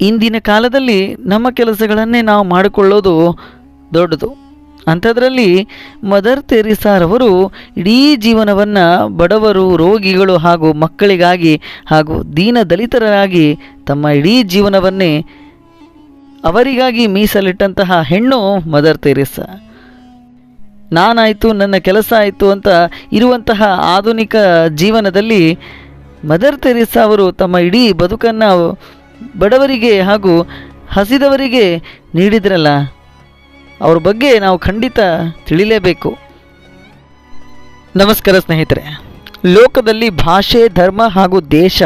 ಇಂದಿನ ಕಾಲದಲ್ಲಿ ನಮ್ಮ ಕೆಲಸಗಳನ್ನೇ ನಾವು ಮಾಡಿಕೊಳ್ಳೋದು ದೊಡ್ಡದು. ಅಂಥದ್ರಲ್ಲಿ ಮದರ್ ತೆರಿಸಾರವರು ಇಡೀ ಜೀವನವನ್ನು ಬಡವರು, ರೋಗಿಗಳು ಹಾಗೂ ಮಕ್ಕಳಿಗಾಗಿ ಹಾಗೂ ದೀನ ದಲಿತರಾಗಿ ತಮ್ಮ ಇಡೀ ಜೀವನವನ್ನೇ ಅವರಿಗಾಗಿ ಮೀಸಲಿಟ್ಟಂತಹ ಹೆಣ್ಣು ಮದರ್ ತೆರೇಸಾ. ನಾನಾಯಿತು, ನನ್ನ ಕೆಲಸ ಆಯಿತು ಅಂತ ಇರುವಂತಹ ಆಧುನಿಕ ಜೀವನದಲ್ಲಿ ಮದರ್ ತೆರೇಸಾ ಅವರು ತಮ್ಮ ಇಡೀ ಬದುಕನ್ನು ಬಡವರಿಗೆ ಹಾಗೂ ಹಸಿದವರಿಗೆ ನೀಡಿದ್ರಲ್ಲ, ಅವ್ರ ಬಗ್ಗೆ ನಾವು ಖಂಡಿತ ತಿಳಿಲೇಬೇಕು. ನಮಸ್ಕಾರ ಸ್ನೇಹಿತರೆ. ಲೋಕದಲ್ಲಿ ಭಾಷೆ, ಧರ್ಮ ಹಾಗೂ ದೇಶ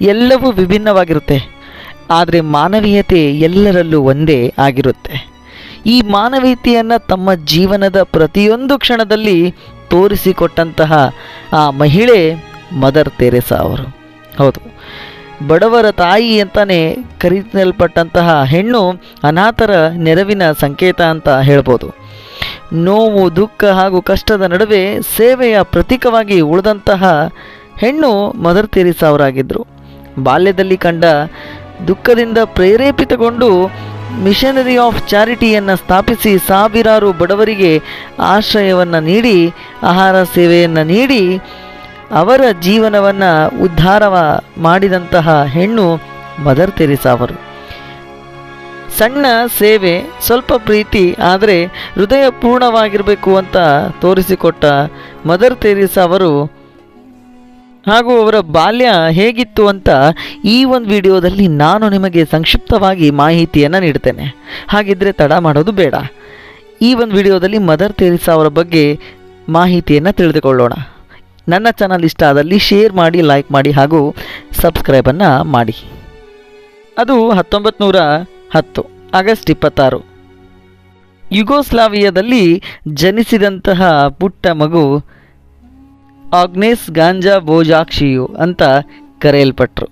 ಎಲ್ಲವೂ ವಿಭಿನ್ನವಾಗಿರುತ್ತೆ. ಆದರೆ ಮಾನವೀಯತೆ ಎಲ್ಲರಲ್ಲೂ ಒಂದೇ ಆಗಿರುತ್ತೆ. ಈ ಮಾನವೀಯತೆಯನ್ನು ತಮ್ಮ ಜೀವನದ ಪ್ರತಿಯೊಂದು ಕ್ಷಣದಲ್ಲಿ ತೋರಿಸಿಕೊಟ್ಟಂತಹ ಆ ಮಹಿಳೆ ಮದರ್ ತೆರೆಸಾ ಅವರು. ಹೌದು. ಬಡವರ ತಾಯಿ ಅಂತಾನೆ ಕರೆಯಲ್ಪಟ್ಟಂತಹ ಹೆಣ್ಣು ಅನಾಥರ ನೆರವಿನ ಸಂಕೇತ ಅಂತ ಹೇಳ್ಬೋದು. ನೋವು, ದುಃಖ ಹಾಗೂ ಕಷ್ಟದ ನಡುವೆ ಸೇವೆಯ ಪ್ರತೀಕವಾಗಿ ಉಳಿದಂತಹ ಹೆಣ್ಣು ಮದರ್ ತೀರಿಸ ಅವರಾಗಿದ್ದರು ಬಾಲ್ಯದಲ್ಲಿ ಕಂಡ ದುಃಖದಿಂದ ಪ್ರೇರೇಪಿತಗೊಂಡು ಮಿಷನರಿ ಆಫ್ ಚಾರಿಟಿಯನ್ನು ಸ್ಥಾಪಿಸಿ ಸಾವಿರಾರು ಬಡವರಿಗೆ ಆಶ್ರಯವನ್ನು ನೀಡಿ, ಆಹಾರ ಸೇವೆಯನ್ನು ನೀಡಿ ಅವರ ಜೀವನವನ್ನು ಉದ್ಧಾರವ ಮಾಡಿದಂತಹ ಹೆಣ್ಣು ಮದರ್ ತೆರೇಸಾ ಅವರು. ಸಣ್ಣ ಸೇವೆ, ಸ್ವಲ್ಪ ಪ್ರೀತಿ, ಆದರೆ ಹೃದಯ ಪೂರ್ಣವಾಗಿರಬೇಕು ಅಂತ ತೋರಿಸಿಕೊಟ್ಟ ಮದರ್ ತೆರೇಸಾ ಅವರು ಹಾಗೂ ಅವರ ಬಾಲ್ಯ ಹೇಗಿತ್ತು ಅಂತ ಈ ಒಂದು ವಿಡಿಯೋದಲ್ಲಿ ನಾನು ನಿಮಗೆ ಸಂಕ್ಷಿಪ್ತವಾಗಿ ಮಾಹಿತಿಯನ್ನು ನೀಡ್ತೇನೆ. ಹಾಗಿದ್ರೆ ತಡ ಮಾಡೋದು ಬೇಡ. ಈ ಒಂದು ವಿಡಿಯೋದಲ್ಲಿ ಮದರ್ ತೆರೇಸಾ ಅವರ ಬಗ್ಗೆ ಮಾಹಿತಿಯನ್ನು ತಿಳಿದುಕೊಳ್ಳೋಣ. ನನ್ನ ಚಾನಲ್ ಇಷ್ಟ ಆದಲ್ಲಿ ಶೇರ್ ಮಾಡಿ ಲೈಕ್ ಮಾಡಿ ಹಾಗೂ ಸಬ್ಸ್ಕ್ರೈಬನ್ನು ಮಾಡಿ. ಅದು ಹತ್ತೊಂಬತ್ತು ನೂರ ಹತ್ತು, ಆಗಸ್ಟ್ ಇಪ್ಪತ್ತಾರು. ಯುಗೋಸ್ಲಾವಿಯಾದಲ್ಲಿ ಜನಿಸಿದಂತಹ ಪುಟ್ಟ ಮಗು ಆಗ್ನೇಸ್ ಗಾಂಜಾ ಬೋಜಾಕ್ಷಿಯು ಅಂತ ಕರೆಯಲ್ಪಟ್ಟರು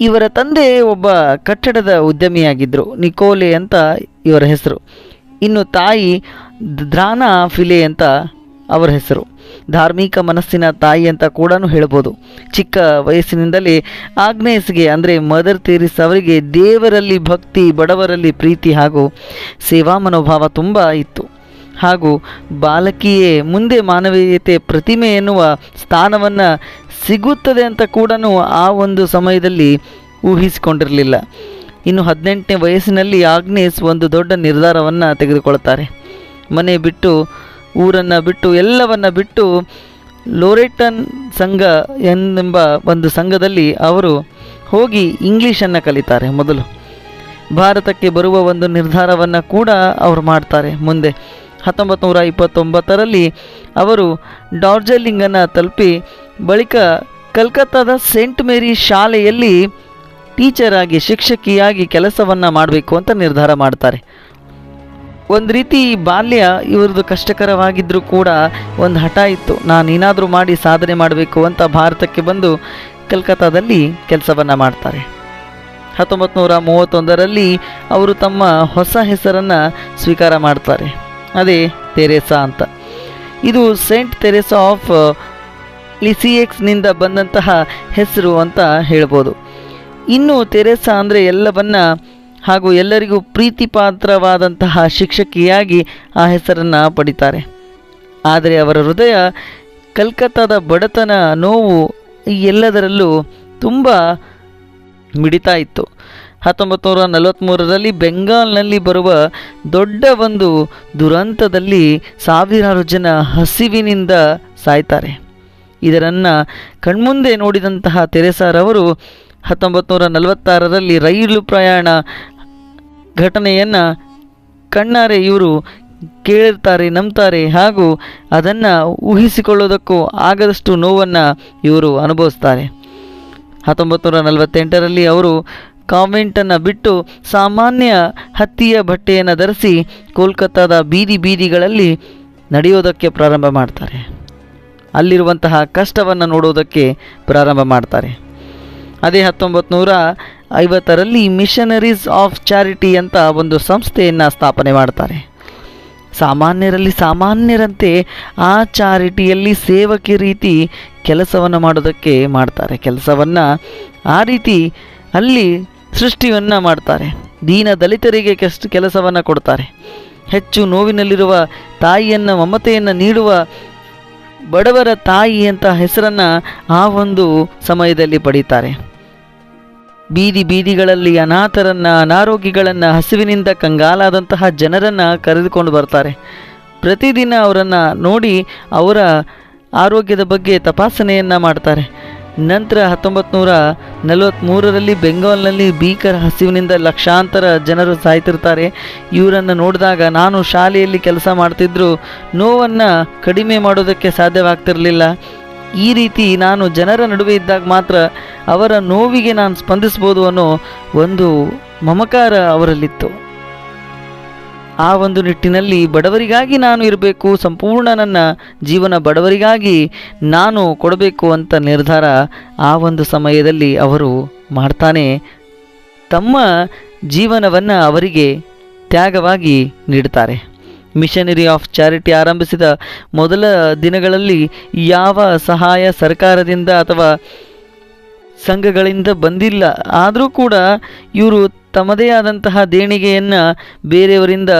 ಇವರ ತಂದೆ ಒಬ್ಬ ಕಟ್ಟಡದ ಉದ್ಯಮಿಯಾಗಿದ್ದರು ನಿಕೋಲೆ ಅಂತ ಇವರ ಹೆಸರು. ಇನ್ನು ತಾಯಿ ದ್ರಾನಾ ಫಿಲೆ ಅಂತ ಅವರ ಹೆಸರು. ಧಾರ್ಮಿಕ ಮನಸ್ಸಿನ ತಾಯಿ ಅಂತ ಕೂಡ ಹೇಳ್ಬೋದು. ಚಿಕ್ಕ ವಯಸ್ಸಿನಿಂದಲೇ ಆಗ್ನೇಯಸ್ಗೆ ಅಂದರೆ ಮದರ್ ತೆರಿಸ್ ಅವರಿಗೆ ದೇವರಲ್ಲಿ ಭಕ್ತಿ, ಬಡವರಲ್ಲಿ ಪ್ರೀತಿ ಹಾಗೂ ಸೇವಾ ಮನೋಭಾವ ತುಂಬ ಇತ್ತು. ಹಾಗೂ ಬಾಲಕಿಯೇ ಮುಂದೆ ಮಾನವೀಯತೆ ಪ್ರತಿಮೆ ಎನ್ನುವ ಸ್ಥಾನವನ್ನು ಸಿಗುತ್ತದೆ ಅಂತ ಕೂಡ ಆ ಒಂದು ಸಮಯದಲ್ಲಿ ಊಹಿಸಿಕೊಂಡಿರಲಿಲ್ಲ. ಇನ್ನು ಹದಿನೆಂಟನೇ ವಯಸ್ಸಿನಲ್ಲಿ ಆಗ್ನೇಸ್ ಒಂದು ದೊಡ್ಡ ನಿರ್ಧಾರವನ್ನು ತೆಗೆದುಕೊಳ್ತಾರೆ. ಮನೆ ಬಿಟ್ಟು ಊರನ್ನು ಬಿಟ್ಟು ಎಲ್ಲವನ್ನ ಬಿಟ್ಟು ಲೋರೆಟನ್ ಸಂಘ ಎಂಬ ಒಂದು ಸಂಘದಲ್ಲಿ ಅವರು ಹೋಗಿ ಇಂಗ್ಲೀಷನ್ನು ಕಲಿತಾರೆ ಮೊದಲು. ಭಾರತಕ್ಕೆ ಬರುವ ಒಂದು ನಿರ್ಧಾರವನ್ನು ಕೂಡ ಅವರು ಮಾಡ್ತಾರೆ ಮುಂದೆ. ಹತ್ತೊಂಬತ್ತು ನೂರ ಇಪ್ಪತ್ತೊಂಬತ್ತರಲ್ಲಿ ಅವರು ಡಾರ್ಜಲಿಂಗನ್ನು ತಲುಪಿ ಬಳಿಕ ಕಲ್ಕತ್ತಾದ ಸೇಂಟ್ ಮೇರಿ ಶಾಲೆಯಲ್ಲಿ ಟೀಚರ್ ಆಗಿ ಶಿಕ್ಷಕಿಯಾಗಿ ಕೆಲಸವನ್ನು ಮಾಡಬೇಕು ಅಂತ ನಿರ್ಧಾರ ಮಾಡ್ತಾರೆ. ಒಂದು ರೀತಿ ಬಾಲ್ಯ ಇವ್ರದ್ದು ಕಷ್ಟಕರವಾಗಿದ್ದರೂ ಕೂಡ ಒಂದು ಹಠ ಇತ್ತು. ನಾನು ಏನಾದರೂ ಮಾಡಿ ಸಾಧನೆ ಮಾಡಬೇಕು ಅಂತ ಭಾರತಕ್ಕೆ ಬಂದು ಕಲ್ಕತ್ತಾದಲ್ಲಿ ಕೆಲಸವನ್ನು ಮಾಡ್ತಾರೆ. ಹತ್ತೊಂಬತ್ತು ನೂರ ಮೂವತ್ತೊಂದರಲ್ಲಿ ಅವರು ತಮ್ಮ ಹೊಸ ಹೆಸರನ್ನು ಸ್ವೀಕಾರ ಮಾಡ್ತಾರೆ. ಅದೇ ತೆರೇಸಾ ಅಂತ. ಇದು ಸೇಂಟ್ ತೆರೇಸಾ ಆಫ್ ಲಿಸಿಯೆಕ್ಸ್ನಿಂದ ಬಂದಂತಹ ಹೆಸರು ಅಂತ ಹೇಳ್ಬೋದು. ಇನ್ನು ತೆರೆಸಾ ಅಂದರೆ ಎಲ್ಲವನ್ನ ಹಾಗೂ ಎಲ್ಲರಿಗೂ ಪ್ರೀತಿಪಾತ್ರವಾದಂತಹ ಶಿಕ್ಷಕಿಯಾಗಿ ಆ ಹೆಸರನ್ನು ಪಡಿತಾರೆ. ಆದರೆ ಅವರ ಹೃದಯ ಕಲ್ಕತ್ತಾದ ಬಡತನ, ನೋವು ಎಲ್ಲದರಲ್ಲೂ ತುಂಬ ಮಿಡಿತಾ ಇತ್ತು. ಹತ್ತೊಂಬತ್ತು ನೂರ ನಲವತ್ತ್ಮೂರರಲ್ಲಿ ಬೆಂಗಾಲ್ನಲ್ಲಿ ಬರುವ ದೊಡ್ಡ ಒಂದು ದುರಂತದಲ್ಲಿ ಸಾವಿರಾರು ಜನ ಹಸಿವಿನಿಂದ ಸಾಯ್ತಾರೆ. ಇದರನ್ನು ಕಣ್ಮುಂದೆ ನೋಡಿದಂತಹ ತೆರೆಸಾರವರು ಹತ್ತೊಂಬತ್ತು ನೂರ ನಲವತ್ತಾರರಲ್ಲಿ ರೈಲು ಪ್ರಯಾಣ ಘಟನೆಯನ್ನು ಕಣ್ಣಾರೆ ಇವರು ಕೇಳಿರ್ತಾರೆ, ನಂಬ್ತಾರೆ ಹಾಗೂ ಅದನ್ನು ಊಹಿಸಿಕೊಳ್ಳೋದಕ್ಕೂ ಆಗದಷ್ಟು ನೋವನ್ನು ಇವರು ಅನುಭವಿಸ್ತಾರೆ. ಹತ್ತೊಂಬತ್ತು ನೂರ ನಲವತ್ತೆಂಟರಲ್ಲಿ ಅವರು ಕಾಮೆಂಟನ್ನು ಬಿಟ್ಟು ಸಾಮಾನ್ಯ ಹತ್ತಿಯ ಬಟ್ಟೆಯನ್ನು ಧರಿಸಿ ಕೋಲ್ಕತ್ತಾದ ಬೀದಿ ಬೀದಿಗಳಲ್ಲಿ ನಡೆಯೋದಕ್ಕೆ ಪ್ರಾರಂಭ ಮಾಡ್ತಾರೆ. ಅಲ್ಲಿರುವಂತಹ ಕಷ್ಟವನ್ನು ನೋಡೋದಕ್ಕೆ ಪ್ರಾರಂಭ ಮಾಡ್ತಾರೆ. ಅದೇ ಹತ್ತೊಂಬತ್ತು ನೂರ ಐವತ್ತರಲ್ಲಿ ಮಿಷನರೀಸ್ ಆಫ್ ಚಾರಿಟಿ ಅಂತ ಒಂದು ಸಂಸ್ಥೆಯನ್ನು ಸ್ಥಾಪನೆ ಮಾಡ್ತಾರೆ. ಸಾಮಾನ್ಯರಲ್ಲಿ ಸಾಮಾನ್ಯರಂತೆ ಆ ಚಾರಿಟಿಯಲ್ಲಿ ಸೇವಕಿ ರೀತಿ ಕೆಲಸವನ್ನು ಮಾಡೋದಕ್ಕೆ ಮಾಡ್ತಾರೆ. ಕೆಲಸವನ್ನು ಆ ರೀತಿ ಅಲ್ಲಿ ಸೃಷ್ಟಿಯನ್ನು ಮಾಡ್ತಾರೆ. ದೀನ ದಲಿತರಿಗೆ ಕೆಸ್ಟ್ ಕೆಲಸವನ್ನು ಕೊಡ್ತಾರೆ. ಹೆಚ್ಚು ನೋವಿನಲ್ಲಿರುವ ತಾಯಿಯನ್ನು ಮಮತೆಯನ್ನು ನೀಡುವ ಬಡವರ ತಾಯಿ ಅಂತ ಹೆಸರನ್ನು ಆ ಒಂದು ಸಮಯದಲ್ಲಿ ಪಡೀತಾರೆ. ಬೀದಿ ಬೀದಿಗಳಲ್ಲಿ ಅನಾಥರನ್ನ, ಅನಾರೋಗ್ಯಗಳನ್ನು, ಹಸಿವಿನಿಂದ ಕಂಗಾಲಾದಂತಹ ಜನರನ್ನು ಕರೆದುಕೊಂಡು ಬರ್ತಾರೆ. ಪ್ರತಿದಿನ ಅವರನ್ನು ನೋಡಿ ಅವರ ಆರೋಗ್ಯದ ಬಗ್ಗೆ ತಪಾಸಣೆಯನ್ನು ಮಾಡ್ತಾರೆ. ನಂತರ ಹತ್ತೊಂಬತ್ತು ನೂರ ನಲವತ್ತ್ಮೂರರಲ್ಲಿ ಬೆಂಗಾಲ್ನಲ್ಲಿ ಭೀಕರ ಹಸಿವಿನಿಂದ ಲಕ್ಷಾಂತರ ಜನರು ಸಾಯ್ತಿರ್ತಾರೆ. ಇವರನ್ನು ನೋಡಿದಾಗ ನಾನು ಶಾಲೆಯಲ್ಲಿ ಕೆಲಸ ಮಾಡ್ತಿದ್ರು, ನೋವನ್ನು ಕಡಿಮೆ ಮಾಡೋದಕ್ಕೆ ಸಾಧ್ಯವಾಗ್ತಿರಲಿಲ್ಲ. ಈ ರೀತಿ ನಾನು ಜನರ ನಡುವೆ ಇದ್ದಾಗ ಮಾತ್ರ ಅವರ ನೋವಿಗೆ ನಾನು ಸ್ಪಂದಿಸ್ಬೋದು ಅನ್ನೋ ಒಂದು ಮಮಕಾರ ಅವರಲ್ಲಿತ್ತು. ಆ ಒಂದು ನಿಟ್ಟಿನಲ್ಲಿ ಬಡವರಿಗಾಗಿ ನಾನು ಇರಬೇಕು, ಸಂಪೂರ್ಣ ನನ್ನ ಜೀವನ ಬಡವರಿಗಾಗಿ ನಾನು ಕೊಡಬೇಕು ಅಂತ ನಿರ್ಧಾರ ಆ ಒಂದು ಸಮಯದಲ್ಲಿ ಅವರು ಮಾಡ್ತಾನೆ, ತಮ್ಮ ಜೀವನವನ್ನು ಅವರಿಗೆ ತ್ಯಾಗವಾಗಿ ನೀಡ್ತಾರೆ. ಮಿಷನರಿ ಆಫ್ ಚಾರಿಟಿ ಆರಂಭಿಸಿದ ಮೊದಲ ದಿನಗಳಲ್ಲಿ ಯಾವ ಸಹಾಯ ಸರ್ಕಾರದಿಂದ ಅಥವಾ ಸಂಘಗಳಿಂದ ಬಂದಿಲ್ಲ. ಆದರೂ ಕೂಡ ಇವರು ತಮ್ಮದೇ ಆದಂತಹ ದೇಣಿಗೆಯನ್ನು ಬೇರೆಯವರಿಂದ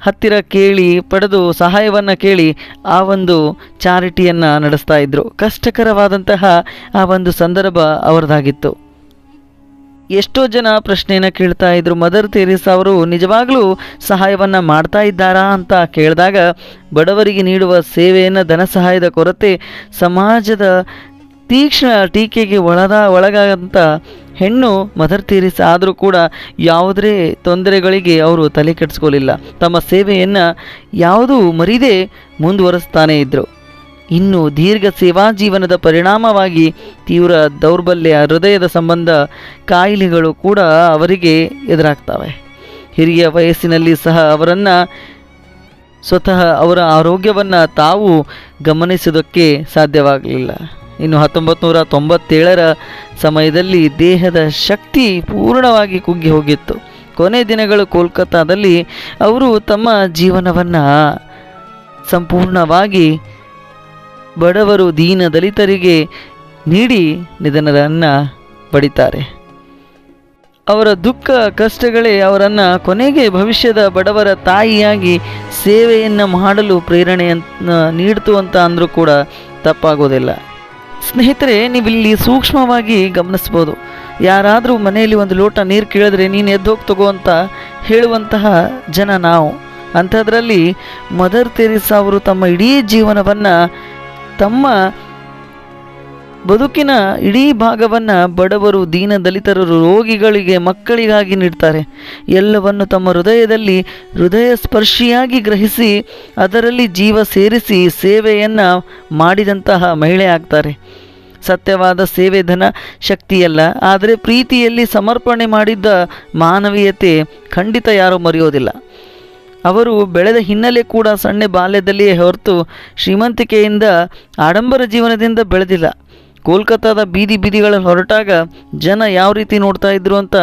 ಹತ್ತಿರ ಕೇಳಿ, ಪಡೆದು ಸಹಾಯವನ್ನು ಕೇಳಿ ಆ ಒಂದು ಚಾರಿಟಿಯನ್ನು ನಡೆಸ್ತಾ ಇದ್ದರು ಕಷ್ಟಕರವಾದಂತಹ ಆ ಒಂದು ಸಂದರ್ಭ ಅವರದಾಗಿತ್ತು ಎಷ್ಟೋ ಜನ ಪ್ರಶ್ನೆಯನ್ನು ಕೇಳ್ತಾ ಇದ್ರು. ಮದರ್ ತೆರೇಸಾ ಅವರು, ನಿಜವಾಗ್ಲೂ ಸಹಾಯವನ್ನು ಮಾಡ್ತಾ ಇದ್ದಾರಾ? ಅಂತ ಕೇಳಿದಾಗ, ಬಡವರಿಗೆ ನೀಡುವ ಸೇವೆಯನ್ನು ಧನ ಸಹಾಯದ ಕೊರತೆ ಸಮಾಜದ ತೀಕ್ಷ್ಣ ಟೀಕೆಗೆ ಒಳದ ಒಳಗಾದಂಥ ಹೆಣ್ಣು ಮದರ್ ತೆರೇಸಾ ಆದರೂ ಕೂಡ ಯಾವುದೇ ತೊಂದರೆಗಳಿಗೆ ಅವರು ತಲೆ ಕೆಡಿಸ್ಕೊಳ್ಳಿಲ್ಲ ತಮ್ಮ ಸೇವೆಯನ್ನು ಯಾವುದೂ ಮರಿದೇ ಮುಂದುವರಿಸ್ತಾನೇ ಇದ್ದರು ಇನ್ನು ದೀರ್ಘ ಸೇವಾ ಜೀವನದ ಪರಿಣಾಮವಾಗಿ ತೀವ್ರ ದೌರ್ಬಲ್ಯ, ಹೃದಯದ ಸಂಬಂಧ ಕಾಯಿಲೆಗಳು ಕೂಡ ಅವರಿಗೆ ಎದುರಾಗ್ತವೆ. ಹಿರಿಯ ವಯಸ್ಸಿನಲ್ಲಿ ಸಹ ಅವರನ್ನು, ಸ್ವತಃ ಅವರ ಆರೋಗ್ಯವನ್ನು ತಾವು ಗಮನಿಸೋದಕ್ಕೆ ಸಾಧ್ಯವಾಗಲಿಲ್ಲ. ಇನ್ನು ಹತ್ತೊಂಬತ್ತು ನೂರ ತೊಂಬತ್ತೇಳರ ಸಮಯದಲ್ಲಿ ದೇಹದ ಶಕ್ತಿ ಪೂರ್ಣವಾಗಿ ಕುಗ್ಗಿ ಹೋಗಿತ್ತು. ಕೊನೆ ದಿನಗಳು ಕೋಲ್ಕತ್ತಾದಲ್ಲಿ ಅವರು ತಮ್ಮ ಜೀವನವನ್ನು ಸಂಪೂರ್ಣವಾಗಿ ಬಡವರು ದೀನ ದಲಿತರಿಗೆ ನೀಡಿ ನಿಧನರನ್ನು ಪಡಿತಾರೆ. ಅವರ ದುಃಖ ಕಷ್ಟಗಳೇ ಅವರನ್ನು ಕೊನೆಗೆ ಭವಿಷ್ಯದ ಬಡವರ ತಾಯಿಯಾಗಿ ಸೇವೆಯನ್ನು ಮಾಡಲು ಪ್ರೇರಣೆಯನ್ನು ನೀಡ್ತು ಅಂತ ಅಂದರೂ ಕೂಡ ತಪ್ಪಾಗೋದಿಲ್ಲ. ಸ್ನೇಹಿತರೆ, ನೀವಿಲ್ಲಿ ಸೂಕ್ಷ್ಮವಾಗಿ ಗಮನಿಸ್ಬೋದು. ಯಾರಾದರೂ ಮನೆಯಲ್ಲಿ ಒಂದು ಲೋಟ ನೀರು ಕೇಳಿದ್ರೆ ನೀನು ಎದ್ದೋಗಿ ತಗೋ ಅಂತ ಹೇಳುವಂತಹ ಜನ ನಾವು. ಅಂಥದ್ರಲ್ಲಿ ಮದರ್ ತೆರೇಸಾ ಅವರು ತಮ್ಮ ಇಡೀ ಜೀವನವನ್ನು ತಮ್ಮ ಬದುಕಿನ ಇಡೀ ಭಾಗವನ್ನು ಬಡವರು, ದೀನ ದಲಿತರು ರೋಗಿಗಳಿಗೆ, ಮಕ್ಕಳಿಗಾಗಿ ನೀಡ್ತಾರೆ. ಎಲ್ಲವನ್ನು ತಮ್ಮ ಹೃದಯದಲ್ಲಿ ಹೃದಯ ಸ್ಪರ್ಶಿಯಾಗಿ ಗ್ರಹಿಸಿ, ಅದರಲ್ಲಿ ಜೀವ ಸೇರಿಸಿ ಸೇವೆಯನ್ನು ಮಾಡಿದಂತಹ ಮಹಿಳೆ ಆಗ್ತಾರೆ. ಸತ್ಯವಾದ ಸೇವೆ ಧನ ಶಕ್ತಿಯಲ್ಲ, ಆದರೆ ಪ್ರೀತಿಯಲ್ಲಿ ಸಮರ್ಪಣೆ ಮಾಡಿದ್ದ ಮಾನವೀಯತೆ ಖಂಡಿತ ಯಾರೂ ಮರೆಯೋದಿಲ್ಲ. ಅವರು ಬೆಳೆದ ಹಿನ್ನೆಲೆ ಕೂಡ ಸಣ್ಣ ಬಾಲ್ಯದಲ್ಲಿಯೇ ಹೊರತು ಶ್ರೀಮಂತಿಕೆಯಿಂದ ಆಡಂಬರ ಜೀವನದಿಂದ ಬೆಳೆದಿಲ್ಲ. ಕೋಲ್ಕತ್ತಾದ ಬೀದಿ ಬೀದಿಗಳಲ್ಲಿ ಹೊರಟಾಗ ಜನ ಯಾವ ರೀತಿ ನೋಡ್ತಾ ಇದ್ರು ಅಂತ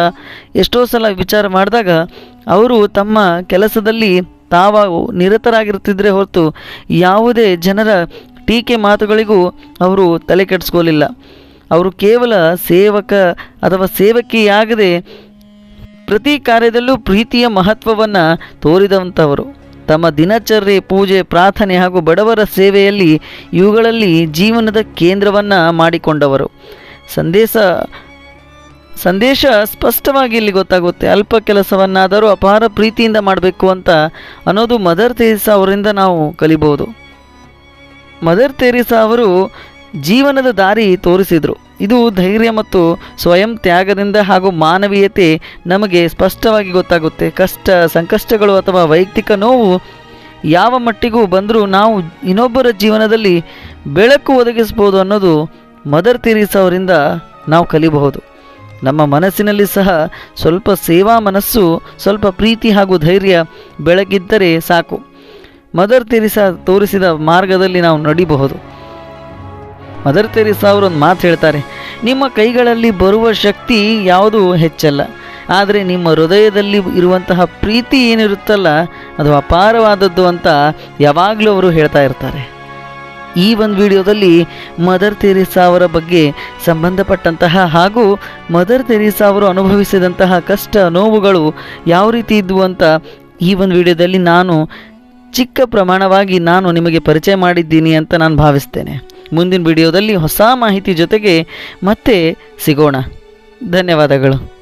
ಎಷ್ಟೋ ಸಲ ವಿಚಾರ ಮಾಡಿದಾಗ ಅವರು ತಮ್ಮ ಕೆಲಸದಲ್ಲಿ ತಾವು ನಿರತರಾಗಿರ್ತಿದ್ರೆ ಹೊರತು ಯಾವುದೇ ಜನರ ಟೀಕೆ ಮಾತುಗಳಿಗೂ ಅವರು ತಲೆ ಕೆಡಿಸ್ಕೋಲಿಲ್ಲ. ಅವರು ಕೇವಲ ಸೇವಕ ಅಥವಾ ಸೇವಕಿಯಾಗದೆ ಪ್ರತಿ ಕಾರ್ಯದಲ್ಲೂ ಪ್ರೀತಿಯ ಮಹತ್ವವನ್ನು ತೋರಿದಂಥವರು. ತಮ್ಮ ದಿನಚರ್ಯೆ, ಪೂಜೆ, ಪ್ರಾರ್ಥನೆ ಹಾಗೂ ಬಡವರ ಸೇವೆಯಲ್ಲಿ ಇವುಗಳಲ್ಲಿ ಜೀವನದ ಕೇಂದ್ರವನ್ನು ಮಾಡಿಕೊಂಡವರು. ಸಂದೇಶ ಸಂದೇಶ ಸ್ಪಷ್ಟವಾಗಿ ಇಲ್ಲಿ ಗೊತ್ತಾಗುತ್ತೆ. ಅಲ್ಪ ಕೆಲಸವನ್ನಾದರೂ ಅಪಾರ ಪ್ರೀತಿಯಿಂದ ಮಾಡಬೇಕು ಅಂತ ಅನ್ನೋದು ಮದರ್ ತೆರೇಸಾ ಅವರಿಂದ ನಾವು ಕಲಿಬೋದು. ಮದರ್ ತೆರೇಸಾ ಅವರು ಜೀವನದ ದಾರಿ ತೋರಿಸಿದರು. ಇದು ಧೈರ್ಯ ಮತ್ತು ಸ್ವಯಂ ತ್ಯಾಗದಿಂದ ಹಾಗೂ ಮಾನವೀಯತೆ ನಮಗೆ ಸ್ಪಷ್ಟವಾಗಿ ಗೊತ್ತಾಗುತ್ತೆ. ಕಷ್ಟ, ಸಂಕಷ್ಟಗಳು ಅಥವಾ ವೈಯಕ್ತಿಕ ನೋವು ಯಾವ ಮಟ್ಟಿಗೂ ಬಂದರೂ ನಾವು ಇನ್ನೊಬ್ಬರ ಜೀವನದಲ್ಲಿ ಬೆಳಕು ಒದಗಿಸ್ಬೋದು ಅನ್ನೋದು ಮದರ್ ತೆರೇಸಾ ಅವರಿಂದ ನಾವು ಕಲಿಬಹುದು. ನಮ್ಮ ಮನಸ್ಸಿನಲ್ಲಿ ಸಹ ಸ್ವಲ್ಪ ಸೇವಾ ಮನಸ್ಸು, ಸ್ವಲ್ಪ ಪ್ರೀತಿ ಹಾಗೂ ಧೈರ್ಯ ಬೆಳಗಿದ್ದರೆ ಸಾಕು. ಮದರ್ ತೀರಿಸ ತೋರಿಸಿದ ಮಾರ್ಗದಲ್ಲಿ ನಾವು ನಡಿಬಹುದು. ಮದರ್ ತೆರೇಸಾ ಅವರು ಒಂದು ಮಾತು ಹೇಳ್ತಾರೆ, ನಿಮ್ಮ ಕೈಗಳಲ್ಲಿ ಬರುವ ಶಕ್ತಿ ಯಾವುದು ಹೆಚ್ಚಲ್ಲ, ಆದರೆ ನಿಮ್ಮ ಹೃದಯದಲ್ಲಿ ಇರುವಂತಹ ಪ್ರೀತಿ ಏನಿರುತ್ತಲ್ಲ, ಅದು ಅಪಾರವಾದದ್ದು ಅಂತ ಯಾವಾಗಲೂ ಅವರು ಹೇಳ್ತಾ ಇರ್ತಾರೆ. ಈ ಒಂದು ವಿಡಿಯೋದಲ್ಲಿ ಮದರ್ ತೆರೇಸಾ ಅವರ ಬಗ್ಗೆ ಸಂಬಂಧಪಟ್ಟಂತಹ ಹಾಗೂ ಮದರ್ ತೆರೇಸಾ ಅವರು ಅನುಭವಿಸಿದಂತಹ ಕಷ್ಟ ನೋವುಗಳು ಯಾವ ರೀತಿ ಇದ್ವು ಅಂತ ಈ ಒಂದು ವಿಡಿಯೋದಲ್ಲಿ ನಾನು ಚಿಕ್ಕ ಪ್ರಮಾಣವಾಗಿ ನಾನು ನಿಮಗೆ ಪರಿಚಯ ಮಾಡಿದ್ದೀನಿ ಅಂತ ನಾನು ಭಾವಿಸ್ತೇನೆ. ಮುಂದಿನ ವಿಡಿಯೋದಲ್ಲಿ ಹೊಸ ಮಾಹಿತಿ ಜೊತೆಗೆ ಮತ್ತೆ ಸಿಗೋಣ. ಧನ್ಯವಾದಗಳು.